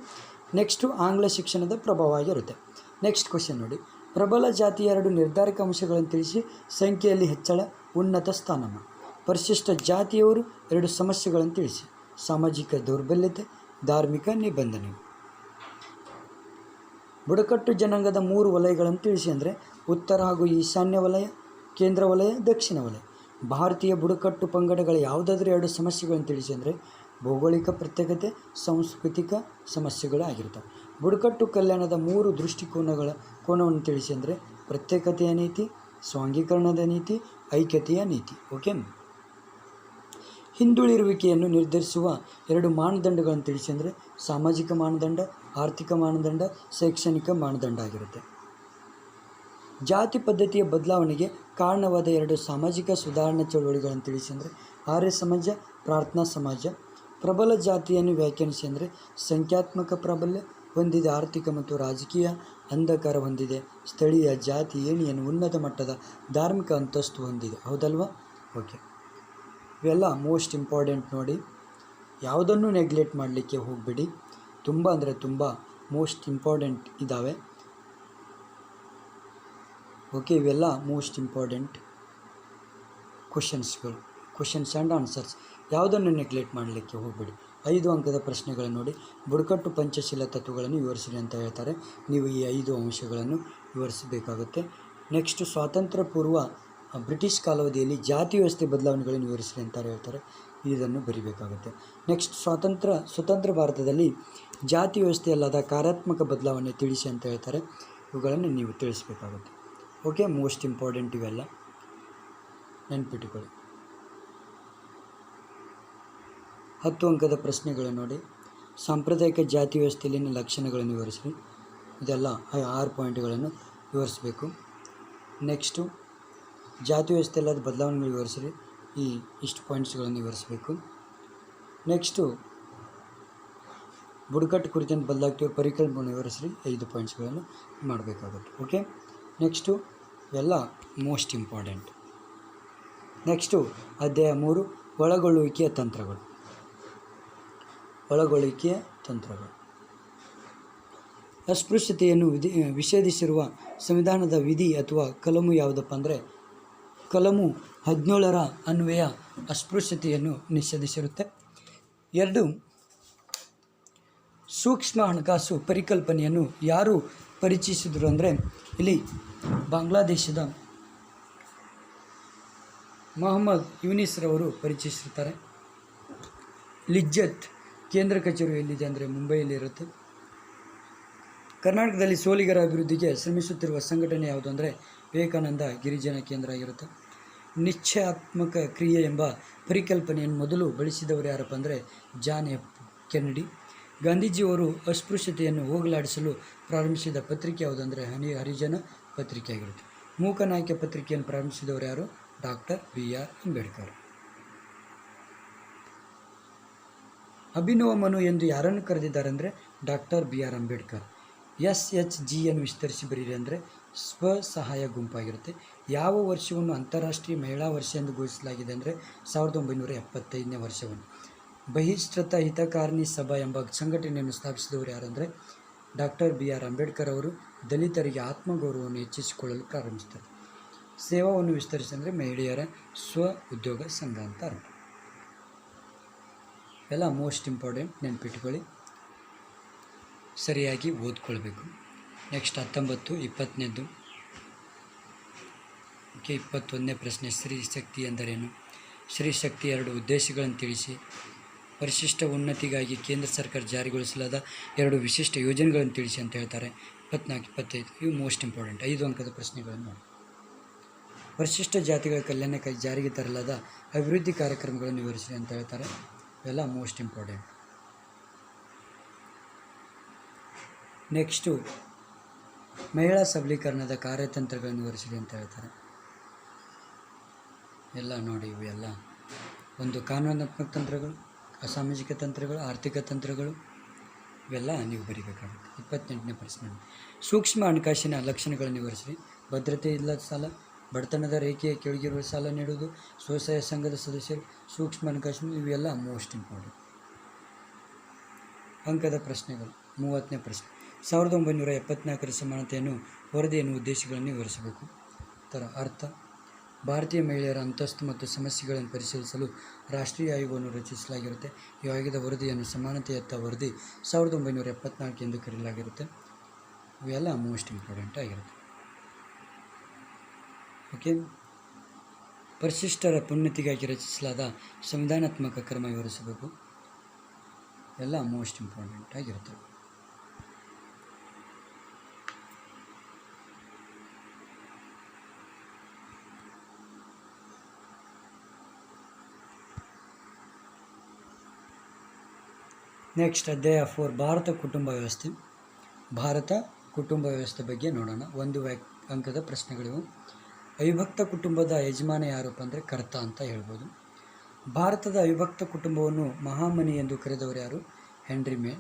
S1: ನೆಕ್ಸ್ಟು ಆಂಗ್ಲ ಶಿಕ್ಷಣದ ಪ್ರಭಾವ ಆಗಿರುತ್ತೆ ನೆಕ್ಸ್ಟ್ ಕ್ವಶನ್ ನೋಡಿ. ಪ್ರಬಲ ಜಾತಿಯ ಎರಡು ನಿರ್ಧಾರಕ ಅಂಶಗಳನ್ನು ತಿಳಿಸಿ, ಸಂಖ್ಯೆಯಲ್ಲಿ ಹೆಚ್ಚಳ, ಉನ್ನತ ಸ್ಥಾನಮಾನ. ಪರಿಶಿಷ್ಟ ಜಾತಿಯವರು ಎರಡು ಸಮಸ್ಯೆಗಳನ್ನು ತಿಳಿಸಿ. ಸಾಮಾಜಿಕ ದೌರ್ಬಲ್ಯತೆ ಧಾರ್ಮಿಕ ನಿಬಂಧನೆ. ಬುಡಕಟ್ಟು ಜನಾಂಗದ ಮೂರು ವಲಯಗಳನ್ನು ತಿಳಿಸಿ ಅಂದರೆ ಉತ್ತರ ಹಾಗೂ ಈಶಾನ್ಯ ವಲಯ, ಕೇಂದ್ರ ವಲಯ, ದಕ್ಷಿಣ ವಲಯ. ಭಾರತೀಯ ಬುಡಕಟ್ಟು ಪಂಗಡಗಳ ಯಾವುದಾದ್ರೂ ಎರಡು ಸಮಸ್ಯೆಗಳನ್ನು ತಿಳಿಸಿ ಅಂದರೆ ಭೌಗೋಳಿಕ ಪ್ರತ್ಯೇಕತೆ, ಸಾಂಸ್ಕೃತಿಕ ಸಮಸ್ಯೆಗಳು ಆಗಿರ್ತವೆ. ಬುಡಕಟ್ಟು ಕಲ್ಯಾಣದ ಮೂರು ದೃಷ್ಟಿಕೋನಗಳ ಕೋನವನ್ನು ತಿಳಿಸಿ ಅಂದರೆ ಪ್ರತ್ಯೇಕತೆಯ ನೀತಿ, ಸ್ವಾಂಗೀಕರಣದ ನೀತಿ, ಐಕ್ಯತೆಯ ನೀತಿ. ಓಕೆ ಹಿಂದುಳಿರುವಿಕೆಯನ್ನು ನಿರ್ಧರಿಸುವ ಎರಡು ಮಾನದಂಡಗಳನ್ನು ತಿಳಿಸಿ ಅಂದರೆ ಸಾಮಾಜಿಕ ಮಾನದಂಡ, ಆರ್ಥಿಕ ಮಾನದಂಡ, ಶೈಕ್ಷಣಿಕ ಮಾನದಂಡ ಆಗಿರುತ್ತೆ. ಜಾತಿ ಪದ್ಧತಿಯ ಬದಲಾವಣೆಗೆ ಕಾರಣವಾದ ಎರಡು ಸಾಮಾಜಿಕ ಸುಧಾರಣಾ ಚಳುವಳಿಗಳನ್ನು ತಿಳಿಸಿ ಅಂದರೆ ಆರ್ಯ ಸಮಾಜ, ಪ್ರಾರ್ಥನಾ ಸಮಾಜ. ಪ್ರಬಲ ಜಾತಿಯನ್ನು ವ್ಯಾಖ್ಯಾನಿಸಿ ಅಂದರೆ ಸಂಖ್ಯಾತ್ಮಕ ಪ್ರಾಬಲ್ಯ ಹೊಂದಿದೆ ಆರ್ಥಿಕ ಮತ್ತು ರಾಜಕೀಯ ಅಂಧಕಾರ ಹೊಂದಿದೆ. ಸ್ಥಳೀಯ ಜಾತಿ ಏಣಿಯನ್ನು ಉನ್ನತ ಮಟ್ಟದ ಧಾರ್ಮಿಕ ಅಂತಸ್ತು ಹೊಂದಿದೆ. ಹೌದಲ್ವಾ? ಓಕೆ. ಇವೆಲ್ಲ ಮೋಸ್ಟ್ ಇಂಪಾರ್ಟೆಂಟ್ ನೋಡಿ. ಯಾವುದನ್ನು ನೆಗ್ಲೆಕ್ಟ್ ಮಾಡಲಿಕ್ಕೆ ಹೋಗಬೇಡಿ. ತುಂಬ ಅಂದರೆ ತುಂಬ ಮೋಸ್ಟ್ ಇಂಪಾರ್ಟೆಂಟ್ ಇದ್ದಾವೆ ಓಕೆ ಇವೆಲ್ಲ ಮೋಸ್ಟ್ ಇಂಪಾರ್ಟೆಂಟ್ ಕ್ವಶನ್ಸ್ಗಳು ಕ್ವಶನ್ಸ್ ಆ್ಯಂಡ್ ಆನ್ಸರ್ಸ್ ಯಾವುದನ್ನು ನೆಗ್ಲೆಕ್ಟ್ ಮಾಡಲಿಕ್ಕೆ ಹೋಗಬೇಡಿ. ಐದು ಅಂಕದ ಪ್ರಶ್ನೆಗಳನ್ನು ನೋಡಿ. ಬುಡಕಟ್ಟು ಪಂಚಶೀಲ ತತ್ವಗಳನ್ನು ವಿವರಿಸಿರಿ ಅಂತ ಹೇಳ್ತಾರೆ. ನೀವು ಈ ಐದು ಅಂಶಗಳನ್ನು ವಿವರಿಸಬೇಕಾಗುತ್ತೆ. ನೆಕ್ಸ್ಟ್ ಸ್ವಾತಂತ್ರ್ಯ ಪೂರ್ವ ಬ್ರಿಟಿಷ್ ಕಾಲಾವಧಿಯಲ್ಲಿ ಜಾತಿ ವ್ಯವಸ್ಥೆ ಬದಲಾವಣೆಗಳನ್ನು ವಿವರಿಸಿದೆ ಅಂತ ಹೇಳ್ತಾರೆ. ಇದನ್ನು ಬರಿಬೇಕಾಗುತ್ತೆ. ನೆಕ್ಸ್ಟ್ ಸ್ವಾತಂತ್ರ್ಯ ಸ್ವತಂತ್ರ ಭಾರತದಲ್ಲಿ ಜಾತಿ ವ್ಯವಸ್ಥೆಯಲ್ಲಾದ ಕಾರ್ಯಾತ್ಮಕ ಬದಲಾವಣೆ ತಿಳಿಸಿ ಅಂತ ಹೇಳ್ತಾರೆ. ಇವುಗಳನ್ನು ನೀವು ತಿಳಿಸಬೇಕಾಗುತ್ತೆ. ಓಕೆ ಮೋಸ್ಟ್ ಇಂಪಾರ್ಟೆಂಟ್ ಇವೆಲ್ಲ. ನೆನ್ಪಿಟ್ಟುಕೊಳ್ಳಿ. ಹತ್ತು ಅಂಕದ ಪ್ರಶ್ನೆಗಳು ನೋಡಿ. ಸಾಂಪ್ರದಾಯಿಕ ಜಾತಿ ವ್ಯವಸ್ಥೆಯಲ್ಲಿನ ಲಕ್ಷಣಗಳನ್ನು ವಿವರಿಸಿ ಇದೆಲ್ಲ ಆರು ಪಾಯಿಂಟ್ಗಳನ್ನು ವಿವರಿಸಬೇಕು. ನೆಕ್ಸ್ಟು ಜಾತಿ ವ್ಯವಸ್ಥೆಯಲ್ಲಾದ ಬದಲಾವಣೆಗಳು ವಿವರಿಸ್ರಿ. ಈ ಇಷ್ಟು ಪಾಯಿಂಟ್ಸ್ಗಳನ್ನು ವಿವರಿಸಬೇಕು. ನೆಕ್ಸ್ಟು ಬುಡಕಟ್ಟು ಕುರಿತಂತೆ ಬದಲಾಗ್ತಿರೋ ಪರಿಕಲ್ಪನೆ ವಿವರಿಸ್ರಿ. ಐದು ಪಾಯಿಂಟ್ಸ್ಗಳನ್ನು ಮಾಡಬೇಕಾಗುತ್ತೆ. ಓಕೆ ನೆಕ್ಸ್ಟು ಎಲ್ಲ ಮೋಸ್ಟ್ ಇಂಪಾರ್ಟೆಂಟ್ ನೆಕ್ಸ್ಟು ಅಧ್ಯಾಯ ಮೂರು, ಒಳಗೊಳ್ಳುವಿಕೆಯ ತಂತ್ರಗಳು. ಒಳಗೊಳ್ಳುವಿಕೆಯ ತಂತ್ರಗಳು. ಅಸ್ಪೃಶ್ಯತೆಯನ್ನು ವಿಧಿ ವಿಷೇಧಿಸಿರುವ ಸಂವಿಧಾನದ ವಿಧಿ ಅಥವಾ ಕಲಮು ಯಾವುದಪ್ಪ ಅಂದರೆ ಕಲಮು ಹದಿನೇಳರ ಅನ್ವಯ ಅಸ್ಪೃಶ್ಯತೆಯನ್ನು ನಿಷೇಧಿಸಿರುತ್ತೆ. ಎರಡು, ಸೂಕ್ಷ್ಮ ಹಣಕಾಸು ಪರಿಕಲ್ಪನೆಯನ್ನು ಯಾರು ಪರಿಚಯಿಸಿದರು ಅಂದರೆ ಇಲ್ಲಿ ಬಾಂಗ್ಲಾದೇಶದ ಮೊಹಮ್ಮದ್ ಯುನಿಸ್ರವರು ಪರಿಚಯಿಸಿರ್ತಾರೆ. ಲಿಜ್ಜತ್ ಕೇಂದ್ರ ಕಚೇರಿ ಎಲ್ಲಿದೆ ಅಂದರೆ ಮುಂಬೈಯಲ್ಲಿ ಇರುತ್ತೆ. ಕರ್ನಾಟಕದಲ್ಲಿ ಸೋಲಿಗರ ಅಭಿವೃದ್ಧಿಗೆ ಶ್ರಮಿಸುತ್ತಿರುವ ಸಂಘಟನೆ ಯಾವುದು ಅಂದರೆ ವಿವೇಕಾನಂದ ಗಿರಿಜನ ಕೇಂದ್ರ ಆಗಿರುತ್ತೆ. ನಿಶ್ಚಯಾತ್ಮಕ ಕ್ರಿಯೆ ಎಂಬ ಪರಿಕಲ್ಪನೆಯನ್ನು ಮೊದಲು ಬಳಸಿದವರು ಯಾರಪ್ಪ ಅಂದರೆ ಜಾನ್ ಎಫ್ ಕೆನಡಿ. ಗಾಂಧೀಜಿಯವರು ಅಸ್ಪೃಶ್ಯತೆಯನ್ನು ಹೋಗಲಾಡಿಸಲು ಪ್ರಾರಂಭಿಸಿದ ಪತ್ರಿಕೆ ಯಾವುದಂದರೆ ಹನಿ ಹರಿಜನ ಪತ್ರಿಕೆ ಆಗಿರುತ್ತೆ ಮೂಕನಾಯ್ಕೆ ಪತ್ರಿಕೆಯನ್ನು ಪ್ರಾರಂಭಿಸಿದವರು ಯಾರು? Doctor B R Ambedkar. Abhinava Manu ಎಂದು ಯಾರನ್ನು ಕರೆದಿದ್ದಾರೆ ಅಂದರೆ doctor B R Ambedkar. S H ಜಿಯನ್ನು ವಿಸ್ತರಿಸಿ ಬರೀರಿ ಅಂದರೆ ಸ್ವಸಹಾಯ ಗುಂಪಾಗಿರುತ್ತೆ. ಯಾವ ವರ್ಷವನ್ನು ಅಂತಾರಾಷ್ಟ್ರೀಯ ಮಹಿಳಾ ವರ್ಷ ಎಂದು ಘೋಷಿಸಲಾಗಿದೆ ಅಂದರೆ ಸಾವಿರದ ಒಂಬೈನೂರ ಎಪ್ಪತ್ತೈದನೇ ವರ್ಷವನ್ನು. ಬಹಿಷ್ಕೃತ ಹಿತಕಾರಣಿ ಸಭಾ ಎಂಬ ಸಂಘಟನೆಯನ್ನು ಸ್ಥಾಪಿಸಿದವರು ಯಾರಂದರೆ ಡಾಕ್ಟರ್ ಬಿ ಆರ್ ಅಂಬೇಡ್ಕರ್ ಅವರು. ದಲಿತರಿಗೆ ಆತ್ಮಗೌರವವನ್ನು ಹೆಚ್ಚಿಸಿಕೊಳ್ಳಲು ಪ್ರಾರಂಭಿಸ್ತಾರೆ ಸೇವಾವನ್ನು ವಿಸ್ತರಿಸಿ ಅಂದರೆ ಮಹಿಳೆಯರ ಸ್ವ ಉದ್ಯೋಗ ಸಂಘ ಅಂತ ಅರ್ಥ. ಎಲ್ಲ ಮೋಸ್ಟ್ ಇಂಪಾರ್ಟೆಂಟ್ ನೆನಪಿಟ್ಕೊಳ್ಳಿ. ಸರಿಯಾಗಿ ಓದ್ಕೊಳ್ಬೇಕು. ನೆಕ್ಸ್ಟ್ ಹತ್ತೊಂಬತ್ತು ಇಪ್ಪತ್ತನೇದು ಓಕೆ, ಇಪ್ಪತ್ತೊಂದನೇ ಪ್ರಶ್ನೆ, ಸ್ತ್ರೀ ಶಕ್ತಿ ಎಂದರೇನು? ಸ್ತ್ರೀ ಶಕ್ತಿ ಎರಡು ಉದ್ದೇಶಗಳನ್ನು ತಿಳಿಸಿ. ಪರಿಶಿಷ್ಟ ಉನ್ನತಿಗಾಗಿ ಕೇಂದ್ರ ಸರ್ಕಾರ ಜಾರಿಗೊಳಿಸಲಾದ ಎರಡು ವಿಶಿಷ್ಟ ಯೋಜನೆಗಳನ್ನು ತಿಳಿಸಿ ಅಂತ ಹೇಳ್ತಾರೆ. ಇಪ್ಪತ್ನಾಲ್ಕು, ಇಪ್ಪತ್ತೈದು, ಇವು ಮೋಸ್ಟ್ ಇಂಪಾರ್ಟೆಂಟ್ ಐದು ಅಂಕದ ಪ್ರಶ್ನೆಗಳನ್ನು ಪರಿಶಿಷ್ಟ ಜಾತಿಗಳ ಕಲ್ಯಾಣಕ್ಕಾಗಿ ಜಾರಿಗೆ ತರಲಾದ ಅಭಿವೃದ್ಧಿ ಕಾರ್ಯಕ್ರಮಗಳನ್ನು ವಿವರಿಸಿ ಅಂತ ಹೇಳ್ತಾರೆ. ಇವೆಲ್ಲ ಮೋಸ್ಟ್ ಇಂಪಾರ್ಟೆಂಟ್ ನೆಕ್ಸ್ಟು ಮಹಿಳಾ ಸಬಲೀಕರಣದ ಕಾರ್ಯತಂತ್ರಗಳನ್ನು ವಿವರಿಸಿದೆ ಅಂತ ಹೇಳ್ತಾರೆ. ಎಲ್ಲ ನೋಡಿ ಇವೆಲ್ಲ. ಒಂದು ಕಾನೂನಾತ್ಮಕ ತಂತ್ರಗಳು, ಅಸಾಮಾಜಿಕ ತಂತ್ರಗಳು, ಆರ್ಥಿಕ ತಂತ್ರಗಳು, ಇವೆಲ್ಲ ನೀವು ಬರೀಬೇಕಾಗುತ್ತೆ. ಇಪ್ಪತ್ತೆಂಟನೇ ಪ್ರಶ್ನೆ. ಸೂಕ್ಷ್ಮ ಹಣಕಾಸಿನ ಲಕ್ಷಣಗಳನ್ನು ವಿವರಿಸಿರಿ. ಭದ್ರತೆ ಇಲ್ಲದ ಸಾಲ, ಬಡತನದ ರೇಖೆಯ ಕೆಳಗಿರುವ ಸಾಲ ನೀಡುವುದು, ಸ್ವಸಹಾಯ ಸಂಘದ ಸದಸ್ಯರು, ಸೂಕ್ಷ್ಮ ಹಣಕಾಸಿನ ಇವೆಲ್ಲ ಮೋಸ್ಟ್ ಇಂಪಾರ್ಟೆಂಟ್ ಅಂಕದ ಪ್ರಶ್ನೆಗಳು. ಮೂವತ್ತನೇ ಪ್ರಶ್ನೆ. ಸಾವಿರದ ಒಂಬೈನೂರ ಎಪ್ಪತ್ನಾಲ್ಕರ ಸಮಾನತೆಯನ್ನು ವರದಿಯನ್ನು ಉದ್ದೇಶಗಳನ್ನು ವಿವರಿಸಬೇಕು. ಥರ ಅರ್ಥ, ಭಾರತೀಯ ಮಹಿಳೆಯರ ಅಂತಸ್ತು ಮತ್ತು ಸಮಸ್ಯೆಗಳನ್ನು ಪರಿಶೀಲಿಸಲು ರಾಷ್ಟ್ರೀಯ ಆಯೋಗವನ್ನು ರಚಿಸಲಾಗಿರುತ್ತೆ. ಈ ಆಯೋಗದ ವರದಿಯನ್ನು ಸಮಾನತೆಯತ್ತ ವರದಿ ಸಾವಿರದ ಒಂಬೈನೂರ ಎಪ್ಪತ್ನಾಲ್ಕು ಎಂದು ಕರೆಯಲಾಗಿರುತ್ತೆ. ಇವೆಲ್ಲ ಮೋಸ್ಟ್ ಇಂಪಾರ್ಟೆಂಟ್ ಆಗಿರುತ್ತೆ. ಓಕೆ ಪರಿಶಿಷ್ಟರ ಪುಣ್ಯತಿಗಾಗಿ ರಚಿಸಲಾದ ಸಂವಿಧಾನಾತ್ಮಕ ಕ್ರಮ ವಿವರಿಸಬೇಕು. ಎಲ್ಲ ಮೋಸ್ಟ್ ಇಂಪಾರ್ಟೆಂಟ್ ಆಗಿರುತ್ತೆ. ನೆಕ್ಸ್ಟ್ ಅಧ್ಯಾಯ ಫೋರ್ ಭಾರತ ಕುಟುಂಬ ವ್ಯವಸ್ಥೆ. ಭಾರತ ಕುಟುಂಬ ವ್ಯವಸ್ಥೆ ಬಗ್ಗೆ ನೋಡೋಣ. ಒಂದು ಅಂಕದ ಪ್ರಶ್ನೆಗಳಿವು. ಅವಿಭಕ್ತ ಕುಟುಂಬದ ಯಜಮಾನ ಯಾರಪ್ಪ ಅಂದರೆ ಕರ್ತ ಅಂತ ಹೇಳ್ಬೋದು. ಭಾರತದ ಅವಿಭಕ್ತ ಕುಟುಂಬವನ್ನು ಮಹಾಮನಿ ಎಂದು ಕರೆದವರು ಯಾರು? Henry Maine.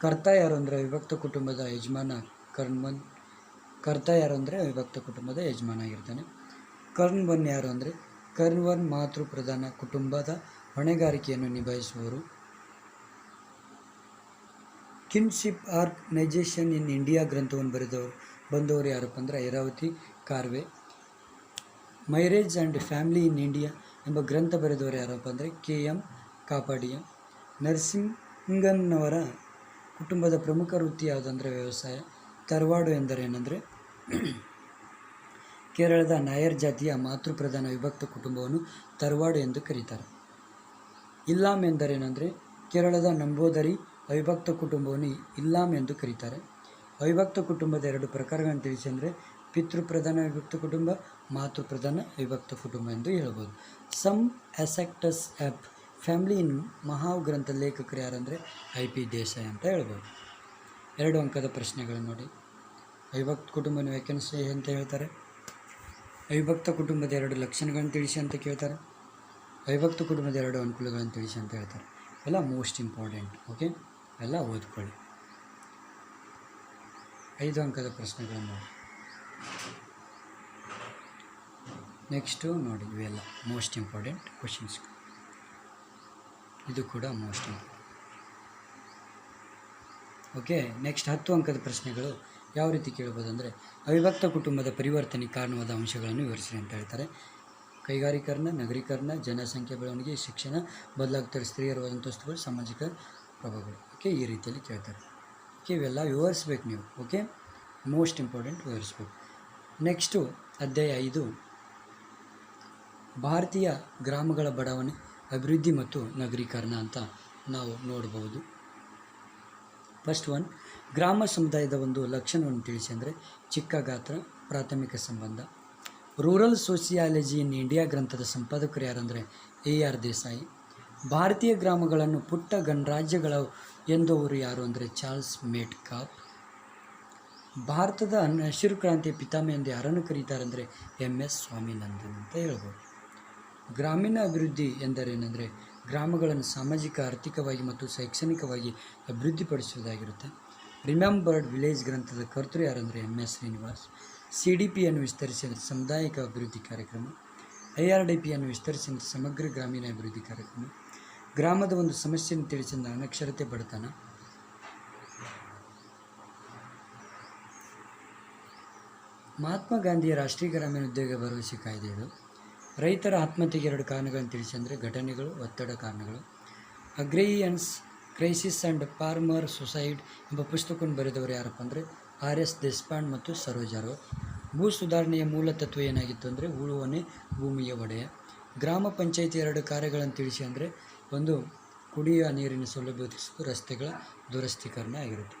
S1: ಕರ್ತ ಯಾರು ಅಂದರೆ ಅವಿಭಕ್ತ ಕುಟುಂಬದ ಯಜಮಾನ ಕರ್ಣ್ವನ್ ಕರ್ತ ಯಾರು ಅಂದರೆ ಅವಿಭಕ್ತ ಕುಟುಂಬದ ಯಜಮಾನ ಆಗಿರ್ತಾನೆ. ಕರ್ಣ್ವನ್ ಯಾರು ಅಂದರೆ ಕರ್ಣ್ವನ್ ಮಾತೃ ಪ್ರಧಾನ ಕುಟುಂಬದ ಹೊಣೆಗಾರಿಕೆಯನ್ನು ನಿಭಾಯಿಸುವವರು. ಕಿನ್ಶಿಪ್ ಆರ್ಗನೈಜೇಷನ್ ಇನ್ ಇಂಡಿಯಾ ಗ್ರಂಥವನ್ನು ಬರೆದವರು ಬಂದವರು ಯಾರಪ್ಪ ಅಂದರೆ Iravati Karve. Marriage and family in India ಎಂಬ ಗ್ರಂಥ ಬರೆದವರು ಯಾರಪ್ಪ ಅಂದರೆ ಕೆ ಎಂ ಕಾಪಾಡಿಯ. ನರಸಿಂಗನ್ನವರ ಕುಟುಂಬದ ಪ್ರಮುಖ ವೃತ್ತಿ ಯಾವುದಂದರೆ ವ್ಯವಸಾಯ. ತರವಾಡು ಎಂದರೇನೆಂದರೆ ಕೇರಳದ ನಾಯರ್ ಜಾತಿಯ ಮಾತೃಪ್ರಧಾನ ವಿಭಕ್ತ ಕುಟುಂಬವನ್ನು ತರವಾಡು ಎಂದು ಕರೀತಾರೆ. ಇಲ್ಲಾಮ್ ಎಂದರೇನೆಂದರೆ ಕೇರಳದ ನಂಬೋದರಿ ಅವಿಭಕ್ತ ಕುಟುಂಬವನ್ನು ಇಲ್ಲಾಂ ಎಂದು ಕರೀತಾರೆ. ಅವಿಭಕ್ತ ಕುಟುಂಬದ ಎರಡು ಪ್ರಕಾರಗಳನ್ನು ತಿಳಿಸಿ ಅಂದರೆ ಪಿತೃಪ್ರಧಾನ ವಿಭಕ್ತ ಕುಟುಂಬ, ಮಾತೃಪ್ರಧಾನ ವಿಭಕ್ತ ಕುಟುಂಬ ಎಂದು ಹೇಳ್ಬೋದು. Some aspects of family in Mahuva ಗ್ರಂಥ ಲೇಖಕರು ಯಾರಂದರೆ ಐ ಪಿ ದೇಸಾಯಿ ಅಂತ ಹೇಳ್ಬೋದು. ಎರಡು ಅಂಕದ ಪ್ರಶ್ನೆಗಳು ನೋಡಿ. ಅವಿಭಕ್ತ ಕುಟುಂಬನ ವ್ಯಾಖ್ಯಾನಿಸಿ ಅಂತ ಹೇಳ್ತಾರೆ. ಅವಿಭಕ್ತ ಕುಟುಂಬದ ಎರಡು ಲಕ್ಷಣಗಳನ್ನು ತಿಳಿಸಿ ಅಂತ ಕೇಳ್ತಾರೆ. ಅವಿಭಕ್ತ ಕುಟುಂಬದ ಎರಡು ಅನುಕೂಲಗಳನ್ನು ತಿಳಿಸಿ ಅಂತ ಹೇಳ್ತಾರೆ. ಎಲ್ಲ ಮೋಸ್ಟ್ ಇಂಪಾರ್ಟೆಂಟ್ ಓಕೆ ಎಲ್ಲ ಓದ್ಕೊಳ್ಳಿ. ಐದು ಅಂಕದ ಪ್ರಶ್ನೆಗಳನ್ನು ನೋಡಿ ನೆಕ್ಸ್ಟು ನೋಡಿ, ಇವೆಲ್ಲ ಮೋಸ್ಟ್ ಇಂಪಾರ್ಟೆಂಟ್ ಕ್ವಶನ್ಸ್ ಇದು ಕೂಡ ಮೋಸ್ಟ್ ಇಂಪಾರ್ಟೆಂಟ್ ಓಕೆ ನೆಕ್ಸ್ಟ್ ಹತ್ತು ಅಂಕದ ಪ್ರಶ್ನೆಗಳು ಯಾವ ರೀತಿ ಕೇಳ್ಬೋದು ಅಂದರೆ, ಅವಿಭಕ್ತ ಕುಟುಂಬದ ಪರಿವರ್ತನೆ ಕಾರಣವಾದ ಅಂಶಗಳನ್ನು ವಿವರಿಸಿ ಅಂತ ಹೇಳ್ತಾರೆ. ಕೈಗಾರೀಕರಣ ನಗರೀಕರಣ ಜನಸಂಖ್ಯೆ ಬೆಳವಣಿಗೆ, ಶಿಕ್ಷಣ, ಬದಲಾಗ್ತಾರೆ ಸ್ತ್ರೀಯರ ವಸ್ತುಗಳು ಸಾಮಾಜಿಕ ಪ್ರಭಾವಗಳು. ಓಕೆ ಈ ರೀತಿಯಲ್ಲಿ ಕೇಳ್ತಾರೆ. ಓಕೆ ಇವೆಲ್ಲ ವಿವರಿಸ್ಬೇಕು ನೀವು, ಓಕೆ? ಮೋಸ್ಟ್ ಇಂಪಾರ್ಟೆಂಟ್ ವಿವರಿಸ್ಬೇಕು. ನೆಕ್ಸ್ಟು ಅಧ್ಯಾಯ ಐದು. ಭಾರತೀಯ ಗ್ರಾಮಗಳ ಬಡಾವಣೆ, ಅಭಿವೃದ್ಧಿ ಮತ್ತು ನಗರೀಕರಣ ಅಂತ ನಾವು ನೋಡ್ಬೋದು. ಫಸ್ಟ್ ಒನ್, ಗ್ರಾಮ ಸಮುದಾಯದ ಒಂದು ಲಕ್ಷಣವನ್ನು ತಿಳಿಸಿ ಅಂದರೆ ಚಿಕ್ಕ ಗಾತ್ರ, ಪ್ರಾಥಮಿಕ ಸಂಬಂಧ. ರೂರಲ್ ಸೋಸಿಯಾಲಜಿ ಇನ್ ಇಂಡಿಯಾ ಗ್ರಂಥದ ಸಂಪಾದಕರು ಯಾರಂದರೆ ಎ ಆರ್ ದೇಸಾಯಿ. ಭಾರತೀಯ ಗ್ರಾಮಗಳನ್ನು ಪುಟ್ಟ ಗಣರಾಜ್ಯಗಳು ಎಂದವರು ಯಾರು ಅಂದರೆ ಚಾರ್ಲ್ಸ್ ಮೇಟ್ ಕಾಪ್ ಭಾರತದ ಹಸಿರು ಕ್ರಾಂತಿಯ ಪಿತಾಮಹ ಎಂದು ಯಾರನ್ನು ಕರೀತಾರೆ ಅಂದರೆ ಎಂ ಎಸ್. ಸ್ವಾಮಿನಂದನ್ ಅಂತ ಹೇಳ್ಬೋದು. ಗ್ರಾಮೀಣ ಅಭಿವೃದ್ಧಿ ಎಂದರೇನೆಂದರೆ ಗ್ರಾಮಗಳನ್ನು ಸಾಮಾಜಿಕ, ಆರ್ಥಿಕವಾಗಿ ಮತ್ತು ಶೈಕ್ಷಣಿಕವಾಗಿ ಅಭಿವೃದ್ಧಿಪಡಿಸುವುದಾಗಿರುತ್ತೆ. ರಿಮೆಂಬರ್ಡ್ ವಿಲೇಜ್ ಗ್ರಂಥದ ಕರ್ತೃ ಯಾರಂದರೆ M S. Srinivas. C D ಪಿಯನ್ನು ವಿಸ್ತರಿಸಿದ ಸಮುದಾಯಿಕ ಅಭಿವೃದ್ಧಿ ಕಾರ್ಯಕ್ರಮ. ಐ ಆರ್ ಡಿ ಪಿಯನ್ನು ವಿಸ್ತರಿಸಿದ ಸಮಗ್ರ ಗ್ರಾಮೀಣ ಅಭಿವೃದ್ಧಿ ಕಾರ್ಯಕ್ರಮ. ಗ್ರಾಮದ ಒಂದು ಸಮಸ್ಯೆಯನ್ನು ತಿಳಿಸಿದ ಅನಕ್ಷರತೆ ಬಡತನ. ಮಹಾತ್ಮ ಗಾಂಧಿಯ ರಾಷ್ಟ್ರೀಯ ಗ್ರಾಮೀಣ ಉದ್ಯೋಗ ಭರವಸೆ ಕಾಯ್ದೆ ರೈತರ ಆತ್ಮಹತ್ಯೆಗೆ ಎರಡು ಕಾರಣಗಳನ್ನು ತಿಳಿಸಿ ಅಂದರೆ ಘಟನೆಗಳು, ಒತ್ತಡ ಕಾರಣಗಳು. Agrarian crisis and farmer suicide ಎಂಬ ಪುಸ್ತಕವನ್ನು ಬರೆದವರು ಯಾರಪ್ಪ ಅಂದರೆ ಆರ್ ಎಸ್ ದೇಶಪಾಂಡ್ ಮತ್ತು ಸರೋಜಾರೋ ಭೂ ಸುಧಾರಣೆಯ ಮೂಲ ತತ್ವ ಏನಾಗಿತ್ತು ಅಂದರೆ ಉಳುವನೆ ಭೂಮಿಯ ಒಡೆಯ. ಗ್ರಾಮ ಪಂಚಾಯಿತಿ ಎರಡು ಕಾರ್ಯಗಳನ್ನು ತಿಳಿಸಿ ಅಂದರೆ ಒಂದು ಕುಡಿಯುವ ನೀರಿನ ಸೌಲಭ್ಯ ರಸ್ತೆಗಳ ದುರಸ್ತೀಕರಣ ಆಗಿರುತ್ತೆ.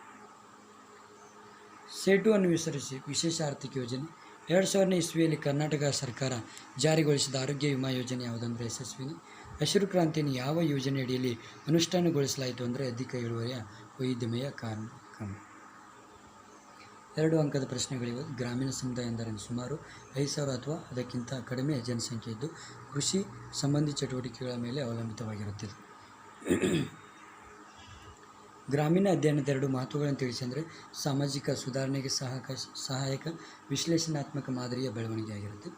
S1: ಸೇಟು ಅನ್ನು ವಿಸ್ತರಿಸಿ ವಿಶೇಷ ಆರ್ಥಿಕ ಯೋಜನೆ. ಎರಡು ಸಾವಿರನೇ ಇಸ್ವಿಯಲ್ಲಿ ಕರ್ನಾಟಕ ಸರ್ಕಾರ ಜಾರಿಗೊಳಿಸಿದ ಆರೋಗ್ಯ ವಿಮಾ ಯೋಜನೆ ಯಾವುದಂದರೆ ಯಶಸ್ವಿನಿ. ಹಸಿರು ಕ್ರಾಂತಿಯನ್ನು ಯಾವ ಯೋಜನೆ ಅಡಿಯಲ್ಲಿ ಅನುಷ್ಠಾನಗೊಳಿಸಲಾಯಿತು ಅಂದರೆ ಅಧಿಕ ಇಳುವರಿಯ ವೈದ್ಯಮಯ ಕಾರಣ. ಎರಡು ಅಂಕದ ಪ್ರಶ್ನೆಗಳಿವೆ. ಗ್ರಾಮೀಣ ಸಮುದಾಯ ಎಂದರೆ ಸುಮಾರು ಐದು ಸಾವಿರ ಅಥವಾ ಅದಕ್ಕಿಂತ ಕಡಿಮೆ ಜನಸಂಖ್ಯೆ ಇದ್ದು ಕೃಷಿ ಸಂಬಂಧಿ ಚಟುವಟಿಕೆಗಳ ಮೇಲೆ ಅವಲಂಬಿತವಾಗಿರುತ್ತದೆ. ಗ್ರಾಮೀಣ ಅಧ್ಯಯನದ ಎರಡು ಮಹತ್ವಗಳನ್ನು ತಿಳಿಸಿ ಅಂದರೆ, ಸಾಮಾಜಿಕ ಸುಧಾರಣೆಗೆ ಸಹಕ ಸಹಾಯಕ, ವಿಶ್ಲೇಷಣಾತ್ಮಕ ಮಾದರಿಯ ಬೆಳವಣಿಗೆ ಆಗಿರುತ್ತೆ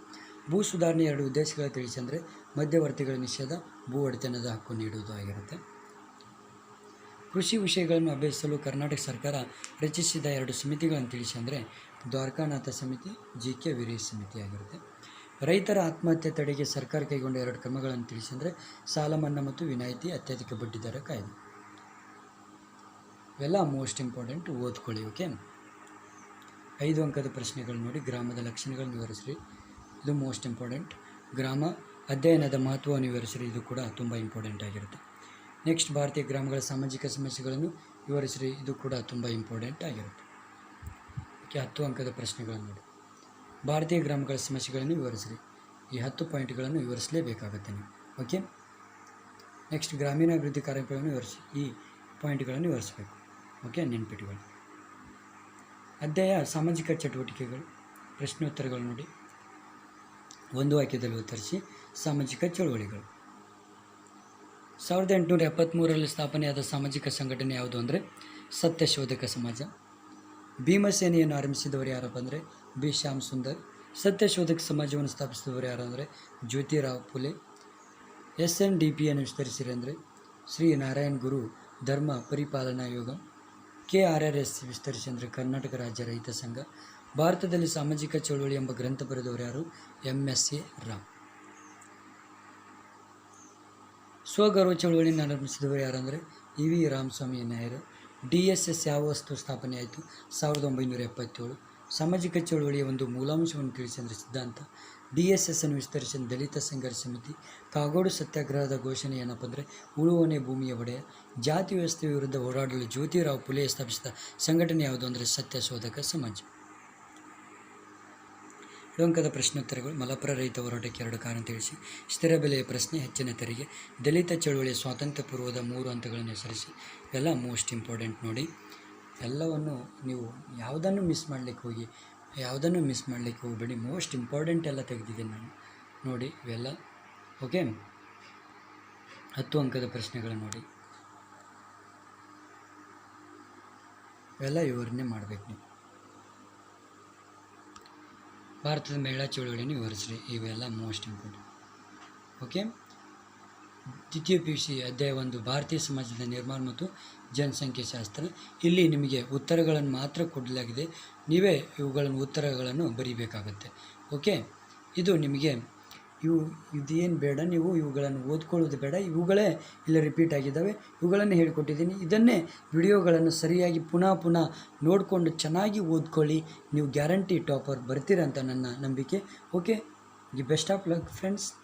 S1: ಭೂ ಸುಧಾರಣೆ ಎರಡು ಉದ್ದೇಶಗಳ ತಿಳಿಸಿ ಅಂದರೆ, ಮಧ್ಯವರ್ತಿಗಳ ನಿಷೇಧ, ಭೂ ಒಡೆತನದ ಹಕ್ಕು ನೀಡುವುದು ಆಗಿರುತ್ತೆ. ಕೃಷಿ ವಿಷಯಗಳನ್ನು ಅಭ್ಯಸಿಸಲು ಕರ್ನಾಟಕ ಸರ್ಕಾರ ರಚಿಸಿದ ಎರಡು ಸಮಿತಿಗಳನ್ನು ತಿಳಿಸಿ ಅಂದರೆ ದ್ವಾರಕಾನಾಥ ಸಮಿತಿ ಜಿ ಕೆ ವೀರೇಶ್ ಸಮಿತಿ ಆಗಿರುತ್ತೆ. ರೈತರ ಆತ್ಮಹತ್ಯೆ ತಡೆಗೆ ಸರ್ಕಾರ ಕೈಗೊಂಡ ಎರಡು ಕ್ರಮಗಳನ್ನು ತಿಳಿಸಿ ಅಂದರೆ ಸಾಲ ಮನ್ನಾ ಮತ್ತು ವಿನಾಯಿತಿ ಅತ್ಯಧಿಕ ಬಡ್ಡಿದರ ಕಾಯ್ದೆ. ಇವೆಲ್ಲ ಮೋಸ್ಟ್ ಇಂಪಾರ್ಟೆಂಟ್ ಓದ್ಕೊಳ್ಳಿ ಓಕೆ ಐದು ಅಂಕದ ಪ್ರಶ್ನೆಗಳು ನೋಡಿ, ಗ್ರಾಮದ ಲಕ್ಷಣಗಳನ್ನು ವಿವರಿಸ್ರಿ. ಇದು ಮೋಸ್ಟ್ ಇಂಪಾರ್ಟೆಂಟ್ ಗ್ರಾಮ ಅಧ್ಯಯನದ ಮಹತ್ವವನ್ನು ವಿವರಿಸ್ರಿ, ಇದು ಕೂಡ ತುಂಬ ಇಂಪಾರ್ಟೆಂಟ್ ಆಗಿರುತ್ತೆ. ನೆಕ್ಸ್ಟ್ ಭಾರತೀಯ ಗ್ರಾಮಗಳ ಸಾಮಾಜಿಕ ಸಮಸ್ಯೆಗಳನ್ನು ವಿವರಿಸಿರಿ. ಇದು ಕೂಡ ತುಂಬ ಇಂಪಾರ್ಟೆಂಟ್ ಆಗಿರುತ್ತೆ. ಓಕೆ ಹತ್ತು ಅಂಕದ ಪ್ರಶ್ನೆಗಳನ್ನು ನೋಡಿ. ಭಾರತೀಯ ಗ್ರಾಮಗಳ ಸಮಸ್ಯೆಗಳನ್ನು ವಿವರಿಸಿರಿ. ಈ ಹತ್ತು ಪಾಯಿಂಟ್ಗಳನ್ನು ವಿವರಿಸಲೇಬೇಕಾಗುತ್ತೆ ನೀವು. ಓಕೆ ನೆಕ್ಸ್ಟ್ ಗ್ರಾಮೀಣಾಭಿವೃದ್ಧಿ ಕಾರ್ಯಕ್ರಮಗಳನ್ನು ವಿವರಿಸಿ. ಈ ಪಾಯಿಂಟ್ಗಳನ್ನು ವಿವರಿಸಬೇಕು. ಓಕೆ ನೆನ್ಪಿಟ್ಟುಗಳು ಅಧ್ಯಾಯ ಸಾಮಾಜಿಕ ಚಟುವಟಿಕೆಗಳು. ಪ್ರಶ್ನೋತ್ತರಗಳು ನೋಡಿ. ಒಂದು ವಾಕ್ಯದಲ್ಲಿ ಉತ್ತರಿಸಿ. ಸಾಮಾಜಿಕ ಚಳುವಳಿಗಳು. ಸಾವಿರದ ಎಂಟುನೂರ ಎಪ್ಪತ್ತ್ಮೂರರಲ್ಲಿ ಸ್ಥಾಪನೆಯಾದ ಸಾಮಾಜಿಕ ಸಂಘಟನೆ ಯಾವುದು ಅಂದರೆ ಸತ್ಯಶೋಧಕ ಸಮಾಜ. ಭೀಮಸೇನೆಯನ್ನು ಆರಂಭಿಸಿದವರು ಯಾರಪ್ಪ ಅಂದರೆ ಬಿ. ಶ್ಯಾಮ್ ಸುಂದರ್. ಸತ್ಯಶೋಧಕ ಸಮಾಜವನ್ನು ಸ್ಥಾಪಿಸಿದವರು ಯಾರು ಅಂದರೆ Jyotirao Phule S N D ಪಿಯನ್ನು ವಿಸ್ತರಿಸಿರಿ ಅಂದರೆ Shri Narayan Guru Dharma Paripalana Yoga. K R R S ವಿಸ್ತರಿಸಿ ಅಂದರೆ ಕರ್ನಾಟಕ ರಾಜ್ಯ ರೈತ ಸಂಘ. ಭಾರತದಲ್ಲಿ ಸಾಮಾಜಿಕ ಚಳುವಳಿ ಎಂಬ ಗ್ರಂಥ ಬರೆದವರು ಯಾರು? ಎಂ ಎಸ್ ಎ ರಾವ್ ಸ್ವಗೌರವ ಚಳವಳಿಯನ್ನು ಆರಂಭಿಸಿದವರು ಯಾರಂದರೆ E V Ramaswamy Naicker D S S ಯಾವ ವಸ್ತು ಸ್ಥಾಪನೆ ಆಯಿತು? ಸಾವಿರದ ಒಂಬೈನೂರ ಎಪ್ಪತ್ತೇಳು. ಸಾಮಾಜಿಕ ಚಳುವಳಿಯ ಒಂದು ಮೂಲಾಂಶವನ್ನು ತಿಳಿಸಿದರೆ ಸಿದ್ಧಾಂತ. ಡಿ ಎಸ್ ಎಸ್ ಅನ್ನು ವಿಸ್ತರಿಸಿದ ದಲಿತ ಸಂಘರ್ಷ ಸಮಿತಿ, ಕಾಗೋಡು ಸತ್ಯಾಗ್ರಹದ ಘೋಷಣೆ ಏನಪ್ಪ ಅಂದರೆ ಉಳುವನೆ ಭೂಮಿಯ ಒಡೆಯ. ಜಾತಿ ವ್ಯವಸ್ಥೆ ವಿರುದ್ಧ ಹೋರಾಡಲು ಜ್ಯೋತಿರಾವ್ ಪುಲೆ ಸ್ಥಾಪಿಸಿದ ಸಂಘಟನೆ ಯಾವುದು ಅಂದರೆ ಸತ್ಯ ಶೋಧಕ ಸಮಾಜ. ಲೋಂಕದ ಪ್ರಶ್ನೋತ್ತರಗಳು ಮಲಪುರ ರೈತ ಹೋರಾಟಕ್ಕೆ ಎರಡು ಕಾರಣ ತಿಳಿಸಿ. ಸ್ಥಿರ ಬೆಲೆಯ ಪ್ರಶ್ನೆ ಹೆಚ್ಚಿನ ತೆರಿಗೆ. ದಲಿತ ಚಳುವಳಿಯ ಸ್ವಾತಂತ್ರ್ಯ ಪೂರ್ವದ ಮೂರು ಹಂತಗಳನ್ನು ಹೆಸರಿಸಿ. ಇವೆಲ್ಲ ಮೋಸ್ಟ್ ಇಂಪಾರ್ಟೆಂಟ್ ನೋಡಿ. ಎಲ್ಲವನ್ನು ನೀವು ಯಾವುದನ್ನು ಮಿಸ್ ಮಾಡಲಿಕ್ಕೆ ಹೋಗಿ, ಯಾವುದನ್ನು ಮಿಸ್ ಮಾಡಲಿಕ್ಕೆ ಹೋಗಬೇಡಿ. ಮೋಸ್ಟ್ ಇಂಪಾರ್ಟೆಂಟ್ ಎಲ್ಲ ತೆಗೆದಿದ್ದೀನಿ ನಾನು. ನೋಡಿ ಇವೆಲ್ಲ. ಓಕೆ? ಹತ್ತು ಅಂಕದ ಪ್ರಶ್ನೆಗಳು ನೋಡಿ. ಇವೆಲ್ಲ ವಿವರಣೆ ಮಾಡಬೇಕು ನೀವು. ಭಾರತದ ಮಹಿಳಾ ಚಳುವಳಿಯನ್ನು ವಿವರಿಸ್ರಿ. ಇವೆಲ್ಲ ಮೋಸ್ಟ್ ಇಂಪಾರ್ಟೆಂಟ್ ಓಕೆ ದ್ವಿತೀಯ ಪಿ ಯು ಸಿ ಅಧ್ಯಾಯ ಒಂದು, ಭಾರತೀಯ ಸಮಾಜದ ನಿರ್ಮಾಣ ಮತ್ತು ಜನಸಂಖ್ಯೆ ಶಾಸ್ತ್ರ ಇಲ್ಲಿ ನಿಮಗೆ ಉತ್ತರಗಳನ್ನು ಮಾತ್ರ ಕೊಡಲಾಗಿದೆ. ನೀವೇ ಇವುಗಳನ್ನು, ಉತ್ತರಗಳನ್ನು ಬರೀಬೇಕಾಗತ್ತೆ. ಓಕೆ ಇದು ನಿಮಗೆ ಇವು ಇದೇನು ಬೇಡ, ನೀವು ಇವುಗಳನ್ನು ಓದ್ಕೊಳ್ಳೋದು ಬೇಡ, ಇವುಗಳೇ ಇಲ್ಲಿ ರಿಪೀಟ್ ಆಗಿದ್ದಾವೆ. ಇವುಗಳನ್ನು ಹೇಳಿಕೊಟ್ಟಿದ್ದೀನಿ. ಇದನ್ನೇ ವಿಡಿಯೋಗಳನ್ನು ಸರಿಯಾಗಿ ಪುನಃ ಪುನಃ ನೋಡಿಕೊಂಡು ಚೆನ್ನಾಗಿ ಓದ್ಕೊಳ್ಳಿ. ನೀವು ಗ್ಯಾರಂಟಿ ಟಾಪರ್ ಬರ್ತೀರಂತ ನನ್ನ ನಂಬಿಕೆ. ಓಕೆ ಈ ಬೆಸ್ಟ್ ಆಫ್ ಲಕ್ ಫ್ರೆಂಡ್ಸ್